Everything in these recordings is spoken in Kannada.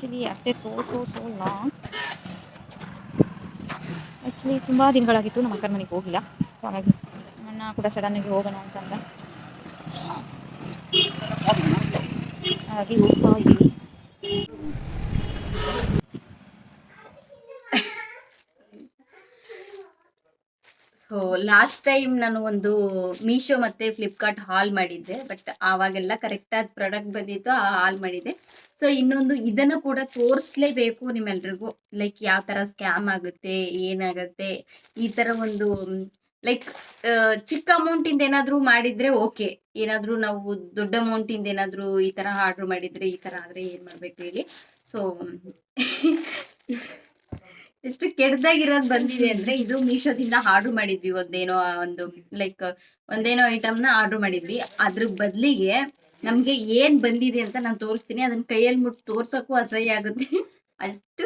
ಆ್ಯಕ್ಚುಲಿ ಅಷ್ಟೇ so so so long actually ತುಂಬ ದಿನಗಳಾಗಿತ್ತು ನಮ್ಮ ಅಕ್ಕನ ಮನೆಗೆ ಹೋಗಿಲ್ಲ. ಸೊ ಹಾಗಾಗಿ ಅಣ್ಣ ಕೂಡ ಸಡನ್ನಾಗಿ ಹೋಗೋಣ ಅಂತಂದ. ಹಾಗಾಗಿ ಹೋಗ್ತಾ ಇದ್ದೀವಿ ಸೊ ಲಾಸ್ಟ್ ಟೈಮ್ ನಾನು ಒಂದು ಮೀಶೋ ಮತ್ತೆ ಫ್ಲಿಪ್ಕಾರ್ಟ್ ಹಾಲ್ ಮಾಡಿದ್ದೆ ಬಟ್ ಆವಾಗೆಲ್ಲ ಕರೆಕ್ಟಾದ ಪ್ರಾಡಕ್ಟ್ ಬಂದಿತ್ತು, ಆ ಹಾಲ್ ಮಾಡಿದ್ದೆ. ಸೊ ಇನ್ನೊಂದು ಇದನ್ನು ಕೂಡ ತೋರಿಸ್ಲೇಬೇಕು ನಿಮ್ಮೆಲ್ರಿಗೂ. ಲೈಕ್ ಯಾವ ಥರ ಸ್ಕ್ಯಾಮ್ ಆಗುತ್ತೆ, ಏನಾಗುತ್ತೆ, ಈ ಥರ ಒಂದು ಲೈಕ್ ಚಿಕ್ಕ ಅಮೌಂಟಿಂದ ಏನಾದರೂ ಮಾಡಿದ್ರೆ ಓಕೆ ಏನಾದರೂ ನಾವು ದೊಡ್ಡ ಅಮೌಂಟಿಂದ ಏನಾದರೂ ಈ ಥರ ಆರ್ಡ್ರ್ ಮಾಡಿದ್ರೆ ಈ ಥರ ಆದರೆ ಏನು ಮಾಡಬೇಕು ಹೇಳಿ. ಸೊ ಎಷ್ಟು ಕೆಡ್ದಾಗಿರೋದ್ ಬಂದಿದೆ ಅಂದ್ರೆ ಇದು ಮೀಶೋದಿಂದ ಆರ್ಡರ್ ಮಾಡಿದ್ವಿ ಒಂದೇನೋ ಒಂದು ಲೈಕ್ ಒಂದೇನೋ ಐಟಮ್ನ ಆರ್ಡರ್ ಮಾಡಿದ್ವಿ. ಅದ್ರ ಬದಲಿಗೆ ನಮ್ಗೆ ಏನ್ ಬಂದಿದೆ ಅಂತ ನಾನು ತೋರಿಸ್ತೀನಿ. ಅದನ್ನ ಕೈಯಲ್ಲಿ ಮುಟ್ ತೋರ್ಸಕ್ಕೂ ಅಸಹ್ಯ ಆಗುತ್ತೆ. ಅಷ್ಟು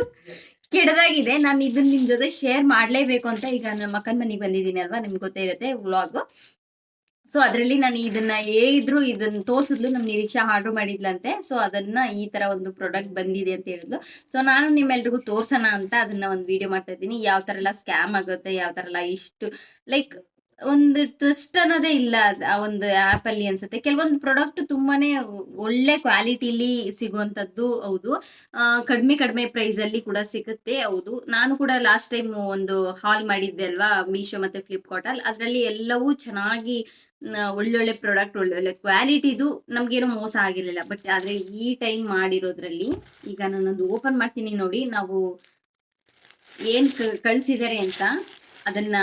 ಕೆಡದಾಗಿದೆ ನಾನು ಇದನ್ನ ನಿಮ್ ಜೊತೆ ಶೇರ್ ಮಾಡ್ಲೇಬೇಕು ಅಂತ ಈಗ ನಮ್ಮ ಅಕ್ಕನ ಮನೆಗೆ ಬಂದಿದ್ದೀನಿ ಅಲ್ವಾ? ನಿಮ್ಗೆ ಗೊತ್ತೇ ಇರುತ್ತೆ ವ್ಲಾಗ್ ಸೊ ಅದರಲ್ಲಿ ನಾನು ಇದನ್ನ ಏನಿದ್ರು ಇದನ್ನ ತೋರಿಸಿದ್ಲು ನಮ್ಮ ನಿರೀಕ್ಷಾ ಆರ್ಡರ್ ಮಾಡಿದ್ಲಂತೆ. ಸೊ ಅದನ್ನ ಈ ತರ ಒಂದು ಪ್ರಾಡಕ್ಟ್ ಬಂದಿದೆ ಅಂತ ಹೇಳಿದ್ಲು. ಸೊ ನಾನು ನಿಮ್ಮೆಲ್ರಿಗೂ ತೋರ್ಸೋಣ ಅಂತ ಅದನ್ನ ಒಂದು ವಿಡಿಯೋ ಮಾಡ್ತಾ ಇದ್ದೀನಿ. ಯಾವ ತರ ಎಲ್ಲ ಸ್ಕ್ಯಾಮ್ ಆಗುತ್ತೆ, ಯಾವ ತರ ಎಲ್ಲ ಇಷ್ಟು ಲೈಕ್ ಒಂದು ಟ್ರಸ್ಟ್ ಅನ್ನೋದೇ ಇಲ್ಲ ಆ ಒಂದು ಆ್ಯಪ್ ಅಲ್ಲಿ ಅನ್ಸುತ್ತೆ. ಕೆಲವೊಂದು ಪ್ರಾಡಕ್ಟ್ ತುಂಬಾನೇ ಒಳ್ಳೆ ಕ್ವಾಲಿಟಿಲಿ ಸಿಗುವಂತದ್ದು ಹೌದು. ಕಡಿಮೆ ಕಡಿಮೆ ಪ್ರೈಸ್ ಅಲ್ಲಿ ಕೂಡ ಸಿಗುತ್ತೆ ಹೌದು. ನಾನು ಕೂಡ ಲಾಸ್ಟ್ ಟೈಮ್ ಒಂದು ಹಾಲ್ ಮಾಡಿದ್ದೆ ಅಲ್ವಾ? ಮೀಶೋ ಮತ್ತೆ ಫ್ಲಿಪ್ಕಾರ್ಟ್ ಅಲ್ಲಿ. ಅದರಲ್ಲಿ ಎಲ್ಲವೂ ಚೆನ್ನಾಗಿ ಒಳ್ಳೊಳ್ಳೆ ಪ್ರಾಡಕ್ಟ್ ಒಳ್ಳೊಳ್ಳೆ ಕ್ವಾಲಿಟಿದು ನಮ್ಗೇನು ಮೋಸ ಆಗಿರಲಿಲ್ಲ. ಬಟ್ ಆದ್ರೆ ಈ ಟೈಮ್ ಮಾಡಿರೋದ್ರಲ್ಲಿ ಈಗ ನಾನೊಂದು ಓಪನ್ ಮಾಡ್ತೀನಿ ನೋಡಿ. ನಾವು ಏನ್ ಕಳ್ಸಿದ್ದಾರೆ ಅಂತ ಅದನ್ನ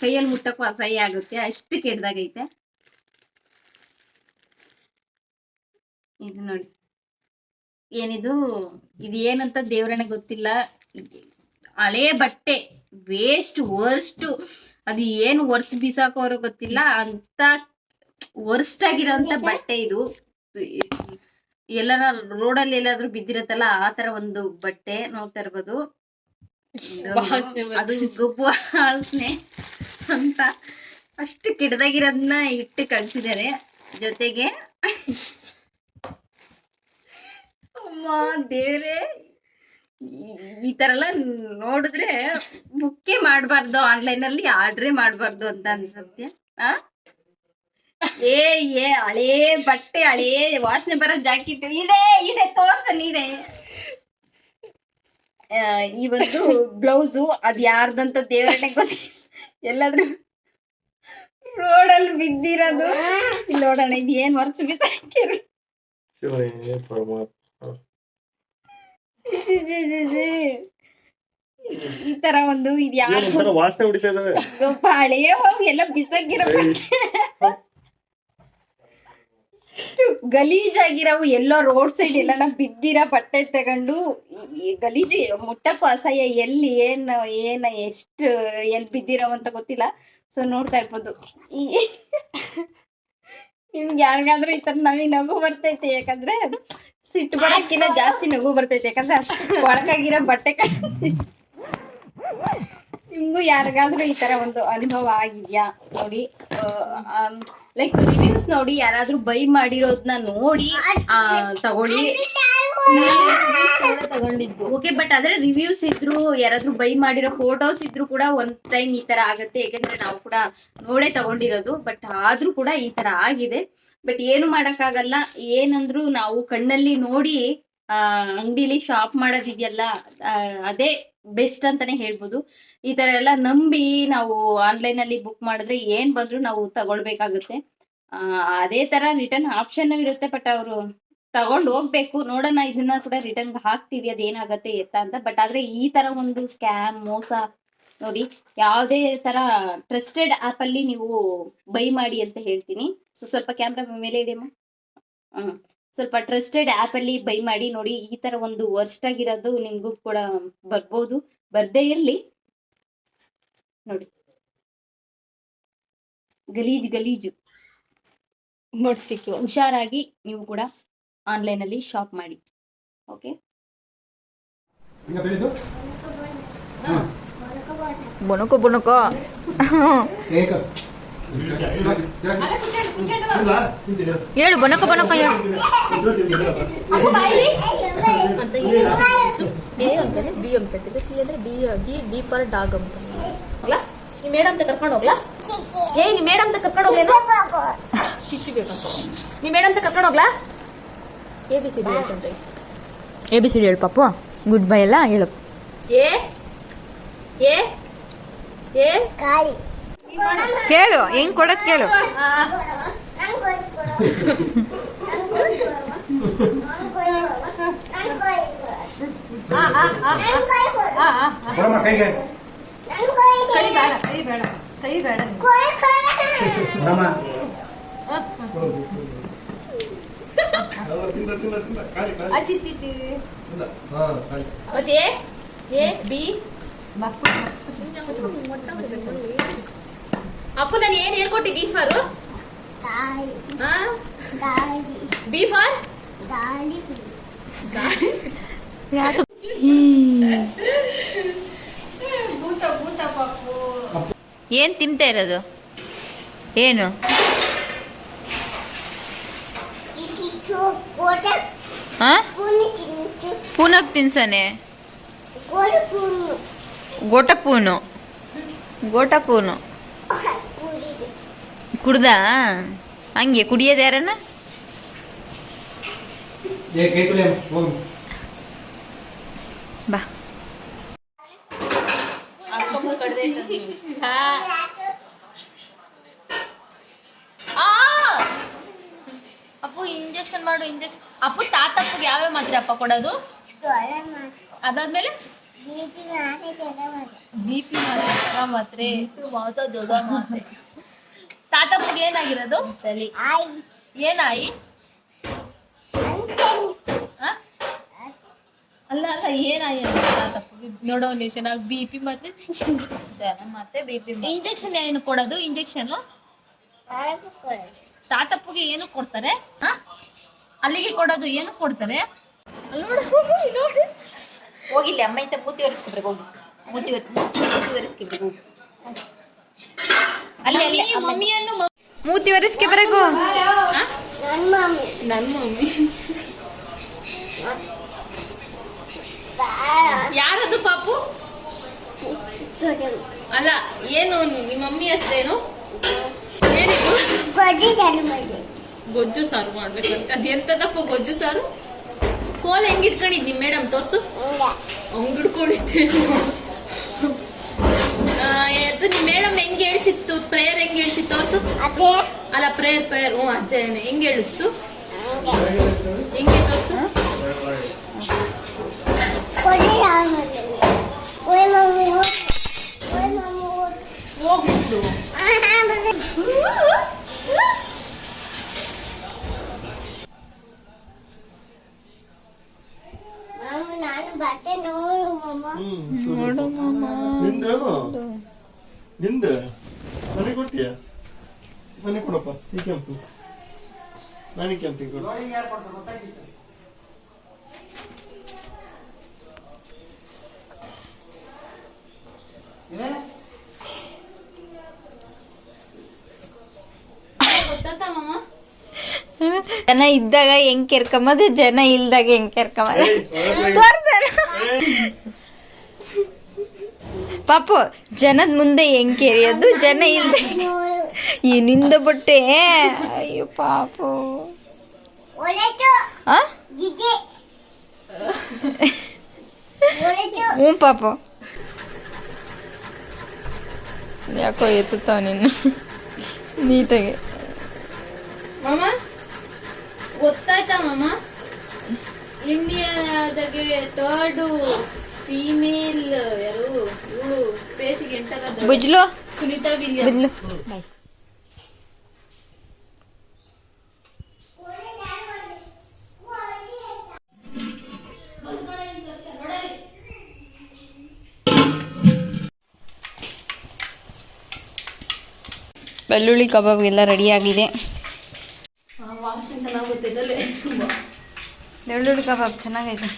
ಕೈಯಲ್ಲಿ ಮುಟ್ಟಕ್ಕೂ ಅಸಹ್ಯ ಆಗುತ್ತೆ ಅಷ್ಟು ಕೆಟ್ಟದಾಗೈತೆ. ಇದು ನೋಡಿ. ಏನಿದು? ಇದು ಏನಂತ ದೇವ್ರನೆ ಗೊತ್ತಿಲ್ಲ. ಹಳೆ ಬಟ್ಟೆ ವೇಸ್ಟ್ ವರ್ಸ್ಟ್ ಅದು ಏನು ವರ್ಸ್ ಬಿಸಾಕೋರು ಗೊತ್ತಿಲ್ಲ. ಅಂತ ವರ್ಸ್ಟ್ ಆಗಿರೋಂತ ಬಟ್ಟೆ ಇದು. ಎಲ್ಲಾರ ರೋಡಲ್ಲಿ ಎಲ್ಲಾದ್ರೂ ಬಿದ್ದಿರತ್ತಲ್ಲ ಆ ತರ ಒಂದು ಬಟ್ಟೆ ನೋಡ್ತಾ ಇರ್ಬೋದು. ಅದು ಗೊಬ್ಬು ವಾಸನೆ ಅಂತ ಅಷ್ಟು ಕೆಡದಾಗಿರೋದನ್ನ ಇಟ್ಟು ಕಳ್ಸಿದ್ದಾರೆ. ಜೊತೆಗೆ ಅಮ್ಮ ದೇವ್ರೆ ಈ- ತರ ಎಲ್ಲ ನೋಡಿದ್ರೆ ಬುಕ್ಕೆ ಮಾಡಬಾರ್ದು ಆನ್ಲೈನ್ ಅಲ್ಲಿ ಆರ್ಡ್ರೇ ಮಾಡಬಾರ್ದು ಅಂತ ಅನ್ಸುತ್ತೆ. ಆ? ಏ ಏ ಹಳೇ ಬಟ್ಟೆ ಹಳೇ ವಾಸನೆ ಬರೋ ಜಾಕೆಟ್ ಇಡೆ ಇಡೆ ತೋರ್ಸ ನೀಡೆ. ಈ ಒಂದು ಬ್ಲೌಸು ಅದ್ ಯಾರ್ದಂತ ದೇವರನ್ನೇ ಗೊತ್ತಿಲ್ಲ ಎಲ್ಲಾದ್ರೂ ರೋಡಲ್ಲಿ ಬಿದ್ದಿರೋದು. ನೋಡೋಣ ಇದು ಏನ್ ವರ್ಷ ಬಿಸಾಕಿರು. ಈ ತರ ಒಂದು ಇದು ಯಾರು ಹಳೆಯ ಹೋಗಿ ಎಲ್ಲ ಬಿಸಾಕಿರೋ ಇಷ್ಟು ಗಲೀಜಾಗಿರವು ಎಲ್ಲೋ ರೋಡ್ ಸೈಡ್ ಎಲ್ಲ ಬಿದ್ದಿರ ಬಟ್ಟೆ ತಗೊಂಡು ಈ- ಗಲೀಜಿ ಗಲೀಜು ಮುಟ್ಟಕ್ಕೂ ಅಸಹ್ಯ. ಎಲ್ಲಿ ಏನ್ ಏನ್, ಎಷ್ಟು, ಎಲ್ಲಿ ಬಿದ್ದಿರೋ ಅಂತ ಗೊತ್ತಿಲ್ಲ. ಸೊ ನೋಡ್ತಾ ಇರ್ಬೋದು. ನಿಮ್ಗೆ ಯಾರಿಗಾದ್ರೂ ಈ ತರ ನಮಗೆ ನಗು ಬರ್ತೈತೆ, ಯಾಕಂದ್ರೆ ಸಿಟ್ಟು ಬರೋಕ್ಕಿಂತ ಜಾಸ್ತಿ ನಗು ಬರ್ತೈತೆ. ಯಾಕಂದ್ರೆ ಅಷ್ಟು ಒಳಗಾಗಿರೋ ಬಟ್ಟೆ ಕಳ್ಸಿ ನಿಮ್ಗೂ ಯಾರಿಗಾದ್ರೂ ಈ ತರ ಒಂದು ಅನುಭವ ಆಗಿದ್ಯಾ? ನೋಡಿ ಲೈಕ್ ರಿವ್ಯೂಸ್ ನೋಡಿ, ಯಾರಾದ್ರೂ ಬೈ ಮಾಡಿರೋದನ್ನ ನೋಡಿ ತಗೊಳ್ಳಿ. ತಗೊಂಡಿದ್ದು. ಓಕೆ ಬಟ್ ಆದ್ರೆ ರಿವ್ಯೂಸ್ ಇದ್ರು, ಯಾರಾದ್ರೂ ಬೈ ಮಾಡಿರೋ ಫೋಟೋಸ್ ಇದ್ರು ಕೂಡ ಒಂದ್ ಟೈಮ್ ಈ ತರ ಆಗತ್ತೆ. ಯಾಕಂದ್ರೆ ನಾವು ಕೂಡ ನೋಡೇ ತಗೊಂಡಿರೋದು ಬಟ್ ಆದ್ರೂ ಕೂಡ ಈ ತರ ಆಗಿದೆ. ಬಟ್ ಏನು ಮಾಡಕ್ಕಾಗಲ್ಲ. ಏನಂದ್ರು ನಾವು ಕಣ್ಣಲ್ಲಿ ನೋಡಿ ಆ ಅಂಗಡಿಲಿ ಶಾಪ್ ಮಾಡೋದಿದೆಯಲ್ಲ ಅದೇ ಬೆಸ್ಟ್ ಅಂತಾನೆ ಹೇಳ್ಬೋದು. ಈ ತರ ಎಲ್ಲ ನಂಬಿ ನಾವು ಆನ್ಲೈನ್ ಅಲ್ಲಿ ಬುಕ್ ಮಾಡಿದ್ರೆ ಏನ್ ಬಂದ್ರು ನಾವು ತಗೊಳ್ಬೇಕಾಗುತ್ತೆ. ಆ, ಅದೇ ತರ ರಿಟರ್ನ್ ಆಪ್ಷನ್ ಇರುತ್ತೆ ಬಟ್ ಅವರು ತಗೊಂಡ್ ಹೋಗ್ಬೇಕು. ನೋಡೋಣ ಇದನ್ನ ಕೂಡ ರಿಟರ್ನ್ ಹಾಕ್ತಿವಿ ಅದೇನಾಗತ್ತೆ ಎತ್ತ ಅಂತ. ಬಟ್ ಆದ್ರೆ ಈ ತರ ಒಂದು ಸ್ಕ್ಯಾಮ್ ಮೋಸ ನೋಡಿ ಯಾವುದೇ ತರ ಟ್ರಸ್ಟೆಡ್ ಆಪ್ ಅಲ್ಲಿ ನೀವು ಬೈ ಮಾಡಿ ಅಂತ ಹೇಳ್ತೀನಿ. ಸೊ ಸ್ವಲ್ಪ ಕ್ಯಾಮ್ರಾ ಮೇಲೆ ಇದೆಯಮ್ಮ ಹ್ಮ್. ಸ್ವಲ್ಪ ಟ್ರಸ್ಟೆಡ್ ಆಪ್ ಅಲ್ಲಿ ಬೈ ಮಾಡಿ ನೋಡಿ ಈ ತರ ಒಂದು ವರ್ಸ್ಟ್ ಆಗಿರೋದು ನಿಮ್ಗೂ ಕೂಡ ಬರ್ಬೋದು. ಬರ್ದೇ ಇರ್ಲಿ. ನೋಡಿ. ಗಲೀಜ್ ಗಲೀಜು. ಹುಷಾರಾಗಿ ನೀವು ಕೂಡ ಆನ್ಲೈನ್ ಅಲ್ಲಿ ಶಾಪ್ ಮಾಡಿ. ಓಕೆ ಬೊಣಕೋ ಬುಣಕು ಹೇಳು ಬನಕ ಬನಕ ಹೇಳು. ಅಂತ ಎ ಅಂತಾನೆ ಬಿ ಅಂತ ಸಿ ಅಂದ್ರೆ ಬಿ ಆಗಿ ಡಿ ಫಾರ್ ಡಾಗ್ ಅಂತ. ಅಲ್ಲ ನೀ ಮೇಡಮ್ ಅಂತ ಕರ್ಕೊಂಡು ಹೋಗ್ಲಾ? ಏ ನೀ ಮೇಡಮ್ ಅಂತ ಕರ್ಕೊಂಡು ಹೋಗ್ಲೇನು? ಚಿಚ್ಚಿ ಬೇಕಂತ ನೀ ಮೇಡಮ್ ಅಂತ ಕರ್ಕೊಂಡು ಹೋಗ್ಲಾ? ಎ ಬಿ ಸಿ ಡಿ ಅಂತ. ಎ ಬಿ ಸಿ ಡಿ ಹೇಳು ಪಾಪು. ಗುಡ್ ಬೈ ಎಲ್ಲ ಹೇಳು. ಎ ಎ ಎ ಕೇಳು ಹೆಂಗ್ ಕೊಡೋದ್ ಕೇಳು. ಕೈಗೆ. ಕೈ ಬೇಡ ಕೈ ಬೇಡ ಕೈ ಬೇಡ ಮತ್ತೆ ಎ ಬಿ ಬಿ ಅಪ್ಪು ನಾನು ಏನ್ ಹೇಳ್ಕೊಟ್ಟಿ for B for B for ಏನ್ ತಿಂತಾ ಇರೋದು? ಏನು? ಹಾ? ಪೂನಕ್ ತಿನ್ಸನೆ? ಗೋಟಪೂನು ಗೋಟಪೂನು ಗೋಟ ಪೂನು. ಕುಡ್ದ? ಹಂಗೆ ಕುಡಿಯೋದು ಯಾರನ್ನ? ಬಾ. ಆ! ಅಪ್ಪು ಇಂಜೆಕ್ಷನ್ ಮಾಡು ಇಂಜೆಕ್ಷನ್ ಅಪ್ಪು ತಾತಪ್ಪಗೆ ಯಾವ್ಯಾವ ಮಾತ್ರೆ ಅಪ್ಪ ಕೊಡೋದು? ಅದಾದ್ಮೇಲೆ? ಬಿ ಪಿ ಮಾತ್ರೆ. ಮಾತಾ ದೊಡ್ಡ ಮಾತ್ರೆ. ತಾತಪ್ಪಗೆ ಏನಾಗಿರೋದು? ಏನಾಯಿ ಆ? ಅಲ್ಲ ಅಲ್ಲ ಏನಾಯಿ ತಾತಪ್ಪಗೆ ನೋಡೋ ಚೆನ್ನಾಗಿ ಬಿ ಪಿ ಮತ್ತೆ ಮತ್ತೆ ಬಿ ಪಿ ಇಂಜೆಕ್ಷನ್ ಏನು ಕೊಡೋದು? ಇಂಜೆಕ್ಷನ್ ತಾತಪ್ಪಗೆ ಏನು ಕೊಡ್ತಾರೆ? ಅಲ್ಲಿಗೆ ಕೊಡೋದು ಏನು ಕೊಡ್ತಾರೆ? ನೋಡಿ ಹೋಗಿಲ್ಲ ಅಮ್ಮ ಇಂತ ಮೂತಿ ಒರೆಸ್ಕೊಬ್ರಿಗೆ ಹೋಗಿ. ಮೂತಿ ಒರೆಸ್ಕೊಬ್ರಿ ಮೂತಿ ಒರೆಸ್ಕೊಬ್ರಿಗೆ ಹೋಗಿ. ಅಲ್ಲಿ ಅಲ್ಲಿ ಮಮ್ಮಿ- ಮಮ್ಮಿಯನ್ನು ಮೂತಿ ಒರೆಸ್ಕೊಬ್ರಿಗೂ ಬರಕು ನನ್ ಮಮ್ಮಿ. ಯಾರದು ಪಾಪು? ಅಲ್ಲ ಏನು ನಿಮ್ಮ ಮಮ್ಮಿ ಅಷ್ಟೇನು? ಏನಿದು? ಗೊಜ್ಜು ಸಾರು ಮಾಡ್ಬೇಕಂತ. ತಪ್ಪು ಗೊಜ್ಜು ಸಾರು? ಕೋಲ್ ಹೆಂಗಿಟ್ಕೊಂಡಿದ್ ನಿಮ್ ಮೇಡಮ್ ತೋರ್ಸು. ಹಂಗ್ ಮೇಡಮ್ ಹೆಂಗ್ ಹೇಳ್ಸಿತ್ತು? ಪ್ರೇಯರ್ ಹೆಂಗ್ ಹೇಳ್ಸಿತ್ತು ತೋರ್ಸು ಅಲ್ಲ ಪ್ರೇಯರ್ ಪ್ರೇಯರ್. ಹ್ಞೂ ಅಜ್ಜ ಹೆಂಗ್ ಹೇಳಿಸ್ತು ಹೆಂಗೆ ತೋರ್ಸು ನನಗೆ ಕೊಡು. ಜನ ಇದ್ದಾಗ ಹೆಂಗ್ ಕೆರ್ಕೊಂಬದು ಜನ ಇಲ್ದಾಗ ಹೆಂಗ್ ಕೆರ್ಕೊಂಬದ ಪಾಪ ಪಾಪು ಜನದ ಮುಂದೆ ಹೆಂಗ್ ಕೆರಿಯೋದು ಜನ ಇಲ್ದ ಈ ನಿಂದ ಬಟ್ಟೆ ಅಯ್ಯೋ ಪಾಪು. ಹ್ಞೂ ಪಾಪ ಯಾಕೋ ಎತ್ತುತ್ತಾವ ನೀನು ನೀಟಾಗಿ ಮಾಮ ಗೊತ್ತಾಯ್ತಾ ಮಾಮ ಇಂಡಿಯಾದಾಗೆ ಥರ್ಡ್ ಫೀಮೇಲ್ ಯಾರು ಇವಳು ಸ್ಪೇಸಿಗೆ ಎಂಟರ್ ಆದವಳು. ಬುಜ್ಲು ಸುನೀತಾ ವಿಲಿಯಮ್ಸ್ ಬುಜ್ಲು ಬೆಳ್ಳುಳ್ಳಿ ಕಬಾಬ್ ಎಲ್ಲ ರೆಡಿಯಾಗಿದೆ ಬೆಳ್ಳುಳ್ಳಿ ಕಬಾಬ್ ಚೆನ್ನಾಗೈತೆ.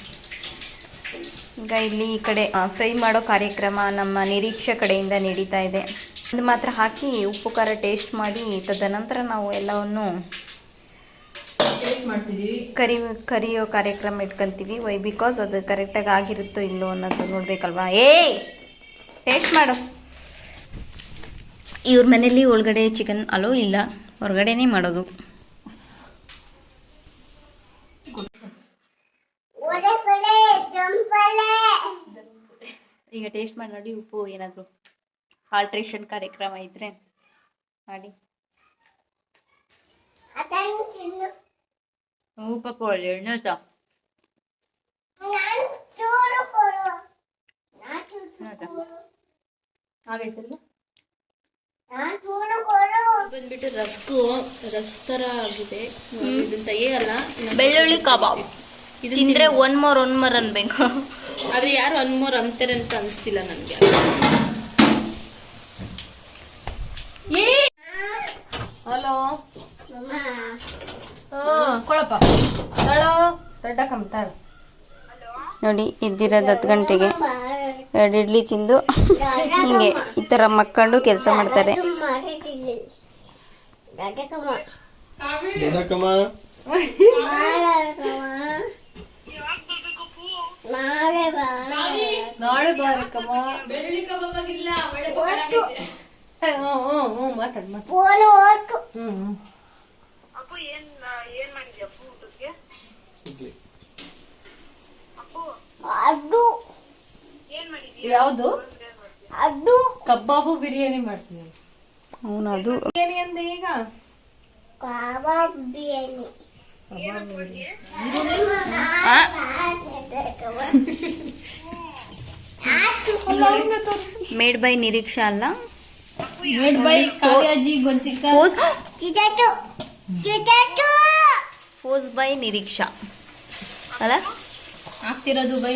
ಈಗ ಇಲ್ಲಿ ಈ ಕಡೆ ಫ್ರೈ ಮಾಡೋ ಕಾರ್ಯಕ್ರಮ ನಮ್ಮ ನಿರೀಕ್ಷೆ ಕಡೆಯಿಂದ ನಡೀತಾ ಇದೆ. ಅದು ಮಾತ್ರ ಹಾಕಿ ಉಪ್ಪು, ಖಾರ ಟೇಸ್ಟ್ ಮಾಡಿ, ತದನಂತರ ನಾವು ಎಲ್ಲವನ್ನು ಕರಿ, ಕರಿಯೋ ಕಾರ್ಯಕ್ರಮ ಇಟ್ಕೊಂತೀವಿ. ವೈ ಬಿಕಾಸ್ ಅದು ಕರೆಕ್ಟಾಗಿ ಆಗಿರುತ್ತೋ ಇಲ್ಲೋ ಅನ್ನೋದು ನೋಡ್ಬೇಕಲ್ವಾ? ಏಯ್! ಟೇಸ್ಟ್ ಮಾಡು. ಇವ್ರ ಮನೇಲಿ ಒಳಗಡೆ ಚಿಕನ್ ಅಲೋ ಇಲ್ಲ ಹೊರಗಡೆನೇ ಮಾಡೋದು. ಈಗ ಟೇಸ್ಟ್ ಮಾಡಿ ನೋಡಿ ಉಪ್ಪು ಏನಾದರೂ ಆಲ್ಟ್ರೇಷನ್ ಕಾರ್ಯಕ್ರಮ ಇದ್ರೆ ಮಾಡಿ. ಉಪ್ಪು ಒಳ್ಳೆ ಎಣ್ಣೆ ಆಯ್ತಾ ನಾನು ಚೂರು ಕೊಡು. ನಾನು ಚೂರು ಕೊಡು ಆಗೈತಲ್ಲ ಬಂದ್ಬಿಟ್ಟು ರಸ್ಕು. ರಸ್ ತರ ಆಗಿದೆ. ಇದನ್ನ ತೆಗಿಯಲ್ಲ ಬೆಳ್ಳುಳ್ಳಿ ಕಬಾಬ್. ತಿಂದ್ರೆ ಒನ್ ಮೋರ್ ಒನ್ ಮೋರ್ ಅನ್ಬೇಕು. ಆದ್ರೆ ಯಾರು ಒನ್ ಮೋರ್ ಅಂತಾರೆ ಅಂತ ಅನಿಸ್ತಿಲ್ಲ ನನ್ಗೆ. ಹಲೋ ಕೊಳಪ್ಪ. ದೊಡ್ಡ ಕಮ್ತಾಳು ನೋಡಿ ಇದ್ದಿರೋದು ಹತ್ತು ಗಂಟೆಗೆ. ಎರಡು ಇಡ್ಲಿ ತಿಂದು ಹಿಂಗೆ ಈ ಥರ ಮಕ್ಕಂಡು ಕೆಲಸ ಮಾಡ್ತಾರೆ. ಮಾಡಿದ್ದೀನಿ ಯಾವ್ದು? ಅದು. ಕಬಾಬು ಬಿರಿಯಾನಿ ಮಾಡ್ತೀನಿ. ಅವನು ಅದು. ಬಿರಿಯಾನಿ ಅಂದೆ ಈಗ? Kebab biryani. Made by Niriksha ಅಲ್ಲ? Made by ಕಾವ್ಯಾಜಿ ಗೊಂಚಿಕ. Pose by Niriksha. ಅಲ್ಲ? ಆಗ್ತಿರೋದು ಬೈ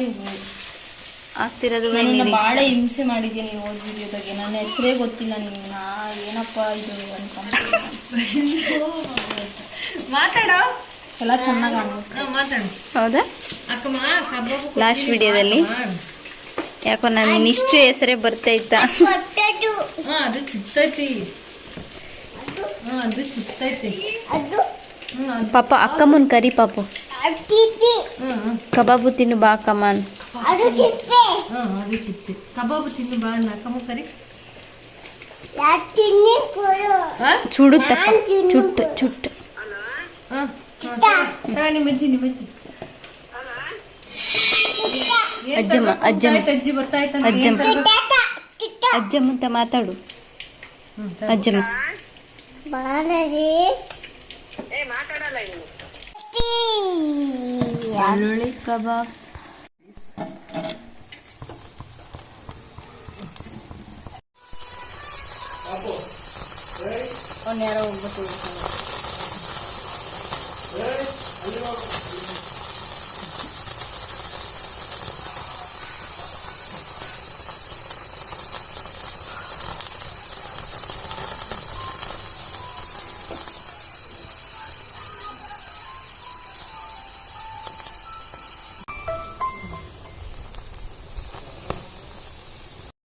ಆಗ್ತಿರೋದು ಬಹಳ ಹಿಂಸೆ ಮಾಡಿದ್ಯಾ ನೀನು ಓದ್ ವಿಡಿಯೋದಾಗೆ. ನನ್ನ ಹೆಸರೇ ಗೊತ್ತಿಲ್ಲ ನಿನ್ನ ಏನಪ್ಪ ಇದು ಅನ್ಕೊಂಡ್ ಮಾತಾಡೋ? ಎಲ್ಲ ಚೆನ್ನಾಗಿ ಹೌದಾ? ಅಕ್ಕಮ್ಮ ಕಬಾಬ್ ಲಾಸ್ಟ್ ವಿಡಿಯೋದಲ್ಲಿ. ಯಾಕೋ ನಾನು ನಿಶ್ಚಯ ಹೆಸರೇ ಬರ್ತಾ ಇತ್ತ? ಅದು ಚಿತ್ತೈತಿ. ಹಾ ಅದು ಚುತ್ತೈತಿ. ಅದು. ಪಾಪ ಅಕ್ಕಮ್ಮನ್ ಕರಿ ಪಾಪ. ಕಬಾಬು ತಿನ್ನು ಬಾ ಅಕ್ಕಮ್ಮನ್. ಅದು ತಿಪ್ಪೆ ಹ್ಮ್ ಅದು ಚಿತ್ತಿ ಕಬಾಬು ತಿನ್ನು ಬಾ ಅಕ್ಕಮ್ಮ ಕರಿ ಯಾ ತಿನ್ನಿ ಕೊಡು. ಚುಡುತ್ತಪ್ಪ. ಚುಟ್ಟು ಚುಟ್ಟು. ಹಾ ನಿಮ್ಮಜ್ಜಿ ನಿಮ್ಮಜ್ಜಿ ಅಜ್ಜಮ್ಮ ಅಜ್ಜಮ್ಮ. ಅಜ್ಜಿ ಗೊತ್ತಾಯ್ತ? ಅಜ್ಜಮ್ಮ. ಕಿಟಟ ಕಿಟ ಅಜ್ಜಮ್ಮ ಅಂತ ಮಾತಾಡು. ಅಜ್ಜಮ್ಮ. ಬಾಳರಿ ಬೆಳ್ಳುಳ್ಳಿ ಕಬಾಬ್. ಅವ್ನು ಯಾರೋ ಒಬ್ಬಟ್ಟು